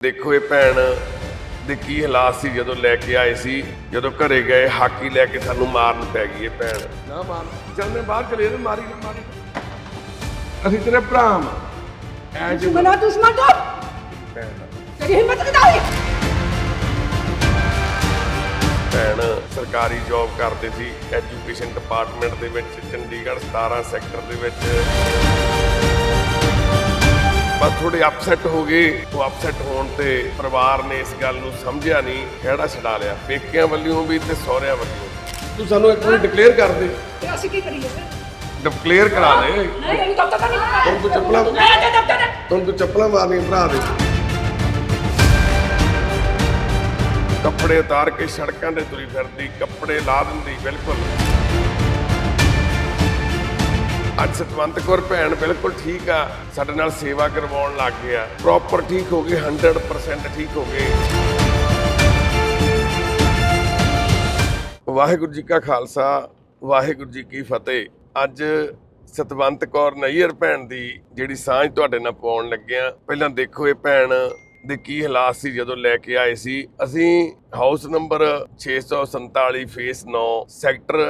ਦੇਖੋ ਇਹ ਭੈਣ ਦੇ ਕੀ ਹਾਲਾਤ ਸੀ ਜਦੋਂ ਲੈ ਕੇ ਆਏ ਸੀ ਜਦੋਂ ਘਰੇ ਗਏ ਹਾਕੀ ਲੈ ਕੇ ਸਾਨੂੰ ਮਾਰਨ ਪੈ ਗਈ ਇਹ ਭੈਣ। ਨਾ ਮਾਰ। ਚੱਲ ਮੈਂ ਬਾਹਰ ਚਲੇ ਮਾਰੀ ਨਾ ਮਾਰੀ। ਅਸੀਂ ਤੇਰੇ ਭਰਾ ਮਾਂ ਐ ਜੇ ਮਨਾ ਦੁਸ਼ਮਣ ਤੋਂ? ਭੈਣ। ਤੇਰੀ ਹਿੰਮਤ ਕਿਦਾਂ ਹੋਈ? ਭੈਣ ਸਰਕਾਰੀ ਜੌਬ ਕਰਦੇ ਸੀ ਐਜੂਕੇਸ਼ਨ ਡਿਪਾਰਟਮੈਂਟ ਦੇ ਵਿੱਚ ਚੰਡੀਗੜ੍ਹ 17 ਸੈਕਟਰ ਦੇ ਵਿੱਚ। ਬਸ ਥੋੜੇ ਅਪਸੈਟ ਹੋ ਗਏ। ਉਹ ਅਪਸੈਟ ਹੋਣ ਤੇ ਪਰਿਵਾਰ ਨੇ ਇਸ ਗੱਲ ਨੂੰ ਸਮਝਿਆ ਨਹੀਂ ਖਿਹੜਾ ਛਡਾ ਲਿਆ। ਪੇਕਿਆਂ ਵੱਲੋਂ ਵੀ ਤੇ ਸਹੁਰਿਆਂ ਵੱਲੋਂ ਤੂੰ ਸਾਨੂੰ ਇੱਕ ਵਾਰੀ ਡਿਕਲੇਅਰ ਕਰ ਦੇ। ਤੇ ਅਸੀਂ ਕੀ ਕਰੀਏ ਫਿਰ? ਡਿਕਲੇਅਰ ਕਰਾ ਦੇ। ਨਹੀਂ ਤੈਨੂੰ ਦਾ ਨਹੀਂ ਪਤਾ ਹੁਣ ਤੂੰ ਚੱਪਲਾਂ ਤੇ ਚੱਪਲਾਂ ਭਰਾ ਦੇ। ਕੱਪੜੇ ਉਤਾਰ ਕੇ ਸੜਕਾਂ ਤੇ ਤੁਰੀ ਫਿਰਦੀ ਕੱਪੜੇ ਲਾ ਦਿੰਦੀ ਬਿਲਕੁਲ। ਅੱਜ ਸਤਵੰਤ ਕੌਰ ਭੈਣ ਬਿਲਕੁਲ ਠੀਕ ਆ, ਸਾਡੇ ਨਾਲ ਸੇਵਾ ਕਰਵਾਉਣ ਲੱਗ ਗਏ ਆ। ਪ੍ਰੋਪਰ ਠੀਕ ਹੋ ਗਏ 100% ਠੀਕ ਹੋ ਗਏ। ਵਾਹਿਗੁਰੂ ਜੀ ਕਾ ਖਾਲਸਾ, ਵਾਹਿਗੁਰੂ ਜੀ ਕੀ ਫਤਿਹ। ਅੱਜ ਸਤਵੰਤ ਕੌਰ ਨਈਅਰ ਭੈਣ ਦੀ ਜਿਹੜੀ ਸਾਂਝ ਤੁਹਾਡੇ ਨਾਲ ਪਾਉਣ ਲੱਗਿਆ ਪਹਿਲਾਂ ਦੇਖੋ ਇਹ ਭੈਣ ਦੇ ਕੀ ਹਾਲਾਤ ਸੀ ਜਦੋਂ ਲੈ ਕੇ ਆਏ ਸੀ। ਅਸੀਂ house number 647 phase 9 sector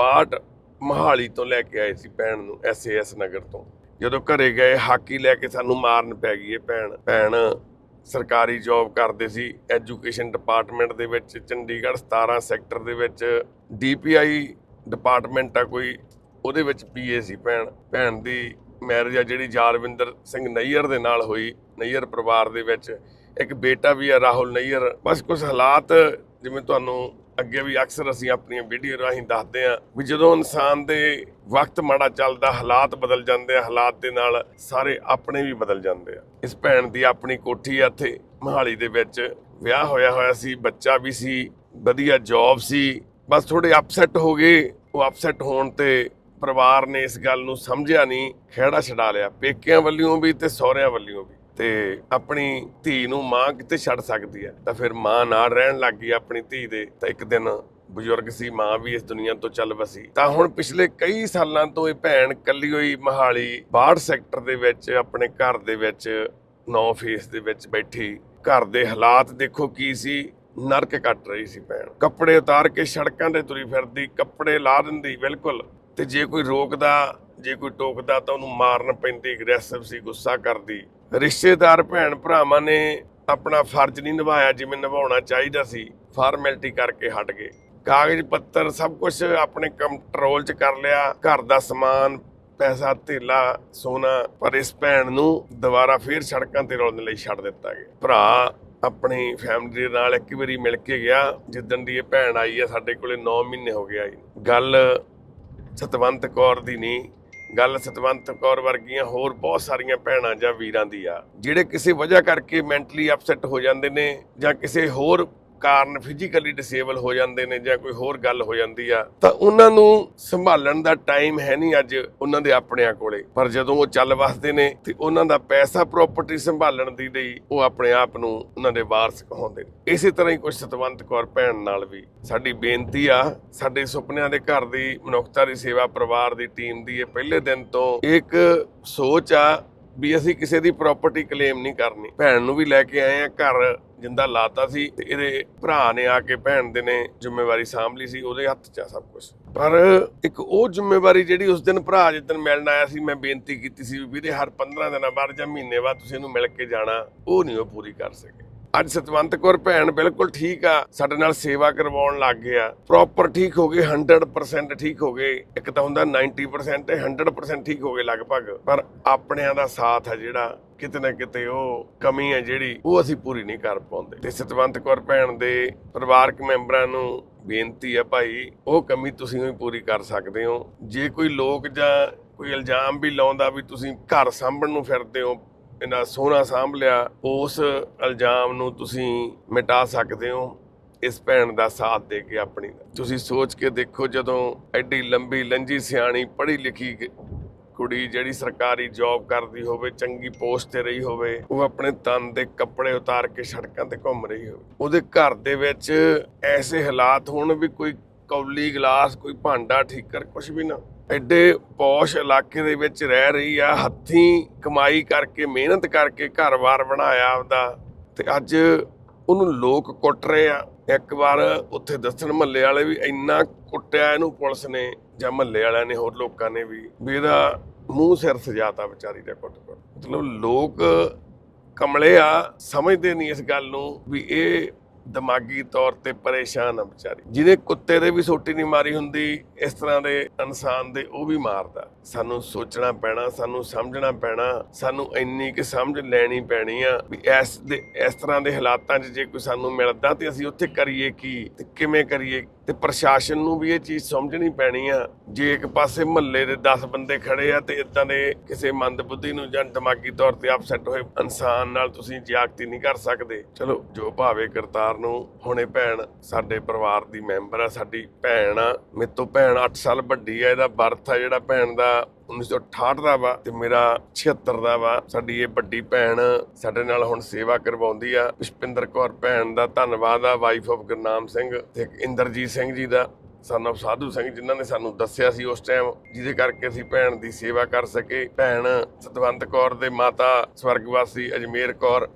62 Mohali ਤੋਂ ਲੈ ਕੇ ਆਏ ਸੀ ਭੈਣ ਨੂੰ ਐਸਏਐਸ ਨਗਰ ਤੋਂ। ਜਦੋਂ ਘਰੇ ਗਏ, ਹਾਕੀ ਲੈ ਕੇ ਸਾਨੂੰ ਮਾਰਨ ਪੈ ਗਈ ਇਹ ਭੈਣ। ਭੈਣ ਸਰਕਾਰੀ ਜੌਬ ਕਰਦੇ ਸੀ ਐਜੂਕੇਸ਼ਨ ਡਿਪਾਰਟਮੈਂਟ ਦੇ ਵਿੱਚ, ਚੰਡੀਗੜ੍ਹ 17 ਸੈਕਟਰ ਦੇ ਵਿੱਚ ਡੀਪੀਆਈ ਡਿਪਾਰਟਮੈਂਟ ਆ ਕੋਈ, ਉਹਦੇ ਵਿੱਚ ਪੀਏ ਸੀ ਭੈਣ। ਭੈਣ ਦੀ ਮੈਰਿਜ ਆ ਜਿਹੜੀ ਜਾਰਵਿੰਦਰ ਸਿੰਘ ਨਈਅਰ ਦੇ ਨਾਲ ਹੋਈ, ਨਈਅਰ ਪਰਿਵਾਰ ਦੇ ਵਿੱਚ। ਇੱਕ ਬੇਟਾ ਵੀ ਆ ਰਾਹੁਲ ਨਈਅਰ। ਬਸ ਕੁਝ ਹਾਲਾਤ ਜਿਵੇਂ ਤੁਹਾਨੂੰ ਅੱਗੇ ਵੀ ਅਕਸਰ ਅਸੀਂ ਆਪਣੀਆਂ ਵੀਡੀਓ ਰਾਹੀਂ ਦੱਸਦੇ ਆ ਵੀ ਜਦੋਂ ਇਨਸਾਨ ਦੇ ਵਕਤ ਮਾੜਾ ਚੱਲਦਾ, ਹਾਲਾਤ ਬਦਲ ਜਾਂਦੇ ਆ, ਹਾਲਾਤ ਦੇ ਨਾਲ ਸਾਰੇ ਆਪਣੇ ਵੀ ਬਦਲ ਜਾਂਦੇ ਆ। ਇਸ ਭੈਣ ਦੀ ਆਪਣੀ ਕੋਠੀ ਆ ਇੱਥੇ, ਮਹਾਲੀ ਦੇ ਵਿੱਚ। ਵਿਆਹ ਹੋਇਆ ਹੋਇਆ ਸੀ, ਬੱਚਾ ਵੀ ਸੀ, ਵਧੀਆ ਜੌਬ ਸੀ। ਬਸ ਥੋੜੇ ਅਪਸੈਟ ਹੋ ਗਏ। ਉਹ ਅਪਸੈਟ ਹੋਣ ਤੇ ਪਰਿਵਾਰ ਨੇ ਇਸ ਗੱਲ ਨੂੰ ਸਮਝਿਆ ਨਹੀਂ, ਖਿਹੜਾ ਛਡਾ ਲਿਆ। ਪੇਕਿਆਂ ਵੱਲੋਂ ਵੀ ਤੇ ਸਹੁਰਿਆਂ ਵੱਲੋਂ ਵੀ। ਤੇ ਆਪਣੀ ਧੀ ਨੂੰ ਮਾਂ ਕਿਤੇ ਛੱਡ ਸਕਦੀ ਹੈ। ਤਾਂ ਫਿਰ ਮਾਂ ਨਾਲ ਰਹਿਣ ਲੱਗ ਗਈ ਆਪਣੀ ਧੀ ਦੇ। ਤਾਂ ਇੱਕ ਦਿਨ ਬਜ਼ੁਰਗ ਸੀ, ਮਾਂ ਵੀ ਇਸ ਦੁਨੀਆ ਤੋਂ ਚੱਲ ਵਸੀ। ਤਾਂ ਹੁਣ ਪਿਛਲੇ ਕਈ ਸਾਲਾਂ ਤੋਂ ਇਹ ਭੈਣ ਕੱਲੀ ਹੋਈ ਮਹਾਲੀ 62 ਸੈਕਟਰ ਦੇ ਵਿੱਚ, ਆਪਣੇ ਘਰ ਦੇ ਵਿੱਚ 9 ਫੇਸ ਦੇ ਵਿੱਚ ਬੈਠੀ। ਘਰ ਦੇ ਹਾਲਾਤ ਦੇਖੋ ਕੀ ਸੀ? ਨਰਕ ਕੱਟ ਰਹੀ ਸੀ ਭੈਣ। ਕੱਪੜੇ ਉਤਾਰ ਕੇ ਸੜਕਾਂ ਤੇ ਤੁਰੀ ਫਿਰਦੀ, ਕੱਪੜੇ ਲਾ ਦਿੰਦੀ, ਬਿਲਕੁਲ। ਤੇ ਜੇ ਕੋਈ ਰੋਕਦਾ, ਜੇ ਕੋਈ ਟੋਕਦਾ ਤਾਂ ਉਹਨੂੰ ਮਾਰਨ ਪੈਂਦੀ ਅਗਰੈਸਿਵ ਸੀ, ਗੁੱਸਾ ਕਰਦੀ। ਰਿਸ਼ਤੇਦਾਰ, ਭੈਣ ਭਰਾਵਾਂ ਨੇ ਆਪਣਾ ਫਰਜ਼ ਨਹੀਂ ਨਿਭਾਇਆ ਜਿਵੇਂ ਨਿਭਾਉਣਾ ਚਾਹੀਦਾ ਸੀ। ਫਾਰਮੈਲਿਟੀ ਕਰਕੇ ਹਟ ਗਏ। ਕਾਗਜ਼ ਪੱਤਰ ਸਭ ਕੁਝ ਆਪਣੇ ਕੰਟਰੋਲ 'ਚ ਕਰ ਲਿਆ। ਘਰ ਦਾ ਸਮਾਨ, ਪੈਸਾ, ਧੇਲਾ, ਸੋਨਾ, ਪਰ ਇਸ ਭੈਣ ਨੂੰ ਦੁਬਾਰਾ ਫੇਰ ਸੜਕਾਂ ਤੇ ਰੋਲਣ ਲਈ ਛੱਡ ਦਿੱਤਾ ਗਿਆ। ਭਰਾ ਆਪਣੀ ਫੈਮਿਲੀ ਦੇ ਨਾਲ ਇੱਕ ਵਾਰੀ ਮਿਲ ਕੇ ਗਿਆ। ਜਿੱਦਣ ਦੀ ਇਹ ਭੈਣ ਆਈ ਹੈ ਸਾਡੇ ਕੋਲੇ 9 ਮਹੀਨੇ ਹੋ ਗਏ ਆਈ ਗੱਲ ਸਤਵੰਤ ਕੌਰ ਦੀ ਨਹੀਂ ਗੱਲ ਸਤਵੰਤ ਕੌਰ ਵਰਗੀਆਂ ਹੋਰ ਬਹੁਤ ਸਾਰੀਆਂ ਭੈਣਾਂ ਜਾਂ ਵੀਰਾਂ ਦੀ ਆ, ਜਿਹੜੇ ਕਿਸੇ ਵਜ੍ਹਾ ਕਰਕੇ ਮੈਂਟਲੀ ਅਪਸੈਟ ਹੋ ਜਾਂਦੇ ਨੇ ਜਾਂ ਕਿਸੇ ਹੋਰ ਕਾਰਨ ਫਿਜ਼ੀਕਲੀ ਡਿਸੇਬਲ ਹੋ ਜਾਂਦੇ ਨੇ ਜਾਂ ਕੋਈ ਹੋਰ ਗੱਲ ਹੋ ਜਾਂਦੀ ਆ, ਤਾਂ ਉਹਨਾਂ ਨੂੰ ਸੰਭਾਲਣ ਦਾ ਟਾਈਮ ਹੈ ਨਹੀਂ ਅੱਜ ਉਹਨਾਂ ਦੇ ਆਪਣਿਆਂ ਕੋਲੇ। ਪਰ ਜਦੋਂ ਉਹ ਚੱਲ ਵਸਦੇ ਨੇ ਤੇ ਉਹਨਾਂ ਦਾ ਪੈਸਾ ਪ੍ਰਾਪਰਟੀ ਸੰਭਾਲਣ ਦੀ ਲਈ ਉਹ ਆਪਣੇ ਆਪ ਨੂੰ ਉਹਨਾਂ ਦੇ ਵਾਰਸ ਕਹਾਉਂਦੇ ਨੇ। ਇਸੇ ਤਰ੍ਹਾਂ ਹੀ ਕੁਝ ਸਤਵੰਤ ਕੌਰ ਭੈਣ ਨਾਲ ਵੀ ਸਾਡੀ ਬੇਨਤੀ ਆ, ਸਾਡੇ ਸੁਪਨਿਆਂ ਦੇ ਘਰ ਦੀ ਮਨੁੱਖਤਾ ਦੀ ਸੇਵਾ ਪਰਿਵਾਰ ਦੀ ਟੀਮ ਦੀ ਇਹ ਪਹਿਲੇ ਦਿਨ ਤੋਂ ਇੱਕ ਸੋਚ ਆ ਵੀ ਅਸੀਂ ਕਿਸੇ ਦੀ ਪ੍ਰਾਪਰਟੀ ਕਲੇਮ ਨਹੀਂ ਕਰਨੀ। ਭੈਣ ਨੂੰ ਵੀ ਲੈ ਕੇ ਆਏ ਆ ਘਰ, ਜਿੰਦਾ ਲਾਤਾ ਸੀ ਤੇ ਇਹਦੇ ਭਰਾ ਨੇ ਆ ਕੇ ਭੈਣ ਦੇ ਨੇ ਜ਼ਿੰਮੇਵਾਰੀ ਸਾਂਭ ਲਈ ਸੀ, ਉਹਦੇ ਹੱਥ 'ਚ ਆ ਸਭ ਕੁਝ ਪਰ ਇੱਕ ਉਹ ਜ਼ਿੰਮੇਵਾਰੀ ਜਿਹੜੀ ਉਸ ਦਿਨ ਭਰਾ ਜਿੱਦਣ ਮਿਲਣ ਆਇਆ ਸੀ, ਮੈਂ ਬੇਨਤੀ ਕੀਤੀ ਸੀ ਵੀ ਵੀਰੇ ਹਰ 15 ਦਿਨਾਂ ਬਾਅਦ ਜਾਂ ਮਹੀਨੇ ਬਾਅਦ ਤੁਸੀਂ ਇਹਨੂੰ ਮਿਲ ਕੇ ਜਾਣਾ, ਉਹ ਨਹੀਂ ਉਹ ਪੂਰੀ ਕਰ ਸਕੇ। ਅੱਜ ਸਤਵੰਤ ਕੌਰ ਭੈਣ ਬਿਲਕੁਲ ਠੀਕ ਆ, ਸਾਡੇ ਨਾਲ ਸੇਵਾ ਕਰਵਾਉਣ ਲੱਗ ਗਿਆ। ਪ੍ਰੋਪਰ ਠੀਕ ਹੋ ਗਏ 100% ਠੀਕ ਹੋ ਗਏ। ਇੱਕ ਤਾਂ ਹੁੰਦਾ 90% ਤੇ 100% ਠੀਕ ਹੋ ਗਏ ਲਗਭਗ। ਪਰ ਆਪਣਿਆਂ ਦਾ ਸਾਥ ਹੈ ਜਿਹੜਾ, ਕਿਤੇ ਨਾ ਕਿਤੇ ਉਹ ਕਮੀ ਹੈ ਜਿਹੜੀ, ਉਹ ਅਸੀਂ ਪੂਰੀ ਨਹੀਂ ਕਰ ਪਾਉਂਦੇ। ਤੇ ਸਤਵੰਤ ਕੌਰ ਭੈਣ ਦੇ ਪਰਿਵਾਰਕ ਮੈਂਬਰਾਂ ਨੂੰ ਬੇਨਤੀ ਹੈ ਭਾਈ, ਉਹ ਕਮੀ ਤੁਸੀਂ ਵੀ ਪੂਰੀ ਕਰ ਸਕਦੇ ਹੋ। ਜੇ ਕੋਈ ਲੋਕ ਜਾਂ ਕੋਈ ਇਲਜ਼ਾਮ ਵੀ ਲਾਉਂਦਾ ਵੀ ਤੁਸੀਂ ਘਰ ਸਾਂਭਣ ਨੂੰ ਫਿਰਦੇ ਹੋ ਇਹਨਾਂ ਸੋਨਾ ਸਾਂਭ ਲਿਆ, ਉਸ ਇਲਜ਼ਾਮ ਨੂੰ ਤੁਸੀਂ ਮਿਟਾ ਸਕਦੇ ਹੋ ਇਸ ਭੈਣ ਦਾ ਸਾਥ ਦੇ ਕੇ ਆਪਣੀ ਤੁਸੀਂ ਸੋਚ ਕੇ ਦੇਖੋ ਜਦੋਂ ਐਡੀ ਲੰਬੀ, ਲੰਜੀ, ਸਿਆਣੀ, ਪੜ੍ਹੀ ਲਿਖੀ ਕੁੜੀ ਜਿਹੜੀ ਸਰਕਾਰੀ ਜੌਬ ਕਰਦੀ ਹੋਵੇ, ਚੰਗੀ ਪੋਸਟ ਤੇ ਰਹੀ ਹੋਵੇ, ਉਹ ਆਪਣੇ ਤਨ ਦੇ ਕੱਪੜੇ ਉਤਾਰ ਕੇ ਸੜਕਾਂ ਤੇ ਘੁੰਮ ਰਹੀ ਹੋਵੇ। ਉਹਦੇ ਘਰ ਦੇ ਵਿੱਚ ਐਸੇ ਹਾਲਾਤ ਹੋਣ ਵੀ ਕੋਈ ਕੌਲੀ ਗਲਾਸ, ਕੋਈ ਭਾਂਡਾ, ਠੀਕਰ ਕੁਝ ਵੀ ਨਾ। ਐਡੇ ਪੌਸ਼ ਇਲਾਕੇ ਦੇ ਵਿੱਚ ਰਹਿ ਰਹੀ ਆ, ਹੱਥੀਂ ਕਮਾਈ ਕਰਕੇ, ਮਿਹਨਤ ਕਰਕੇ ਘਰ-ਬਾਰ ਬਣਾਇਆ ਆਪਦਾ। ਤੇ ਅੱਜ ਉਹਨੂੰ ਲੋਕ ਕੁੱਟ ਰਹੇ ਆ। ਇੱਕ ਵਾਰ ਉੱਥੇ ਦੱਸਣ ਮਹੱਲੇ ਵਾਲੇ ਵੀ ਇੰਨਾ ਕੁੱਟਿਆ ਇਹਨੂੰ ਪੁਲਿਸ ਨੇ, ਜਾਂ ਮਹੱਲੇ ਵਾਲਿਆਂ ਨੇ, ਹੋਰ ਲੋਕਾਂ ਨੇ ਵੀ ਵੀ ਇਹਦਾ ਮੂੰਹ ਸਿਰ ਸਜਾਤਾ ਵਿਚਾਰੀ ਦਾ ਕੁੱਟ ਕੁੱਟ ਮਤਲਬ ਲੋਕ ਕਮਲੇ ਆ, ਸਮਝਦੇ ਨਹੀਂ ਇਸ ਗੱਲ ਨੂੰ ਵੀ ਇਹ ਦਿਮਾਗੀ ਤੌਰ ਤੇ ਪਰੇਸ਼ਾਨ ਆ ਵਿਚਾਰੀ। ਜਿਹਦੇ ਕੁੱਤੇ ਦੇ ਵੀ ਸੋਟੀ ਨਹੀਂ ਮਾਰੀ ਹੁੰਦੀ, ਇਸ ਤਰ੍ਹਾਂ ਦੇ ਇਨਸਾਨ ਦੇ ਉਹ ਵੀ ਮਾਰਦਾ। ਸਾਨੂੰ ਸੋਚਣਾ ਪੈਣਾ, ਸਾਨੂੰ ਸਮਝਣਾ ਪੈਣਾ, ਸਾਨੂੰ ਇੰਨੀ ਕਿ ਸਮਝ ਲੈਣੀ ਪੈਣੀ ਆ ਵੀ ਇਸ ਦੇ, ਇਸ ਤਰ੍ਹਾਂ ਦੇ ਹਾਲਾਤਾਂ 'ਚ ਜੇ ਕੋਈ ਸਾਨੂੰ ਮਿਲਦਾ ਤੇ ਅਸੀਂ ਉੱਥੇ ਕਰੀਏ ਕੀ ਤੇ ਕਿਵੇਂ ਕਰੀਏ? ਤੇ ਪ੍ਰਸ਼ਾਸਨ ਨੂੰ ਵੀ ਇਹ ਚੀਜ਼ ਸਮਝਣੀ ਪੈਣੀ ਆ। ਜੇ ਇੱਕ ਪਾਸੇ ਮਹੱਲੇ ਦੇ 10 ਬੰਦੇ ਖੜੇ ਆ ਤੇ ਇਦਾਂ ਦੇ ਕਿਸੇ ਮੰਦਬੁੱਧੀ ਨੂੰ ਜਾਂ ਦਿਮਾਗੀ ਤੌਰ ਤੇ ਅਪਸੈਟ ਹੋਏ ਇਨਸਾਨ ਨਾਲ ਤੁਸੀਂ ਜਾਗਤੀ ਨਹੀਂ ਕਰ ਸਕਦੇ। ਚਲੋ, ਜੋ ਭਾਵੇ ਕਰਤਾਰ ਨੂੰ, ਹੁਣੇ ਭੈਣ ਸਾਡੇ ਪਰਿਵਾਰ ਦੀ ਮੈਂਬਰ ਆ, ਸਾਡੀ ਭੈਣ ਆ, ਮੇਰੇ ਤੋਂ ਭੈਣ 8 ਸਾਲ ਵੱਡੀ ਆ, ਇਹਦਾ ਬਰਥ ਆ ਜਿਹੜਾ ਭੈਣ ਦਾ 1968 ਦਾ ਵਾ ਤੇ ਮੇਰਾ 76 ਦਾ ਵਾ। ਸਾਡੀ ਇਹ ਵੱਡੀ ਭੈਣ ਸਾਡੇ ਨਾਲ ਹੁਣ ਸੇਵਾ ਕਰਵਾਉਂਦੀ ਆ। ਪੁਸ਼ਪਿੰਦਰ ਕੌਰ ਭੈਣ ਦਾ ਧੰਨਵਾਦ ਆ ਵਾਈਫ ਆਫ ਗੁਰਨਾਮ ਸਿੰਘ ਤੇ ਇੰਦਰਜੀਤ ਸਿੰਘ ਜੀ ਦਾ ਸਨ of ਸਾਧੂ ਸਿੰਘ, ਜਿਨ੍ਹਾਂ ਨੇ ਸਾਨੂੰ ਦੱਸਿਆ ਸੀ ਉਸ ਟਾਈਮ ਜਿਹਦੇ ਕਰਕੇ ਅਸੀਂ ਭੈਣ ਦੀ ਸੇਵਾ ਕਰ ਸਕੇ। ਭੈਣ ਸਤਵੰਤ ਕੌਰ ਦੇ ਮਾਤਾ ਸਵਰਗਵਾਸੀ ਅਜਮੇਰ ਕੌਰ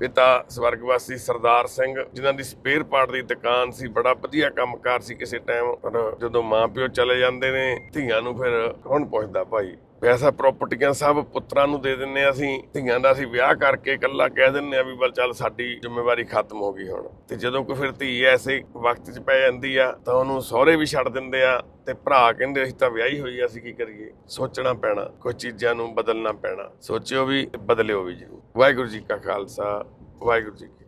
ਪਿਤਾ ਸਵਰਗਵਾਸੀ ਸਰਦਾਰ ਸਿੰਘ, ਜਿਨ੍ਹਾਂ ਦੀ ਸਪੇਅਰ ਪਾਰਟ ਦੀ ਦੁਕਾਨ ਸੀ, ਬੜਾ ਵਧੀਆ ਕੰਮਕਾਰ ਸੀ ਕਿਸੇ ਟਾਈਮ ਪਰ ਜਦੋਂ ਮਾਂ ਪਿਓ ਚਲੇ ਜਾਂਦੇ ਨੇ, ਧੀਆਂ ਨੂੰ ਫਿਰ ਕੌਣ ਪੁੱਛਦਾ ਭਾਈ? ਪੈਸਾ ਪ੍ਰਾਪਰਟੀਆਂ ਸਭ ਪੁੱਤਰਾਂ ਨੂੰ ਦੇ ਦਿੰਨੇ ਆ ਅਸੀਂ, ਧੀਆਂ ਦਾ ਅਸੀਂ ਵਿਆਹ ਕਰਕੇ ਇਕੱਲਾ ਕਹਿ ਦਿੰਨੇ ਆ ਵੀ ਬਲ ਚੱਲ ਸਾਡੀ ਜ਼ਿੰਮੇਵਾਰੀ ਖਤਮ ਹੋ ਗਈ ਹੁਣ। ਤੇ ਜਦੋਂ ਕੋਈ ਫਿਰ ਧੀ ਐਸੇ ਵਕਤ 'ਚ ਪੈ ਜਾਂਦੀ ਆ, ਤਾਂ ਉਹਨੂੰ ਸਹੁਰੇ ਵੀ ਛੱਡ ਦਿੰਦੇ ਆ ਤੇ ਭਰਾ ਕਹਿੰਦੇ ਅਸੀਂ ਤਾਂ ਵਿਆਹੀ ਹੋਈ ਅਸੀਂ ਕੀ ਕਰੀਏ? ਸੋਚਣਾ ਪੈਣਾ ਕੁਝ ਚੀਜ਼ਾਂ ਨੂੰ ਬਦਲਣਾ ਪੈਣਾ। ਸੋਚਿਓ ਵੀ, ਬਦਲਿਓ ਵੀ ਜੀ ਵਾਹਿਗੁਰੂ ਜੀ ਕਾ ਖਾਲਸਾ, ਵਾਹਿਗੁਰੂ ਜੀ ਕੀ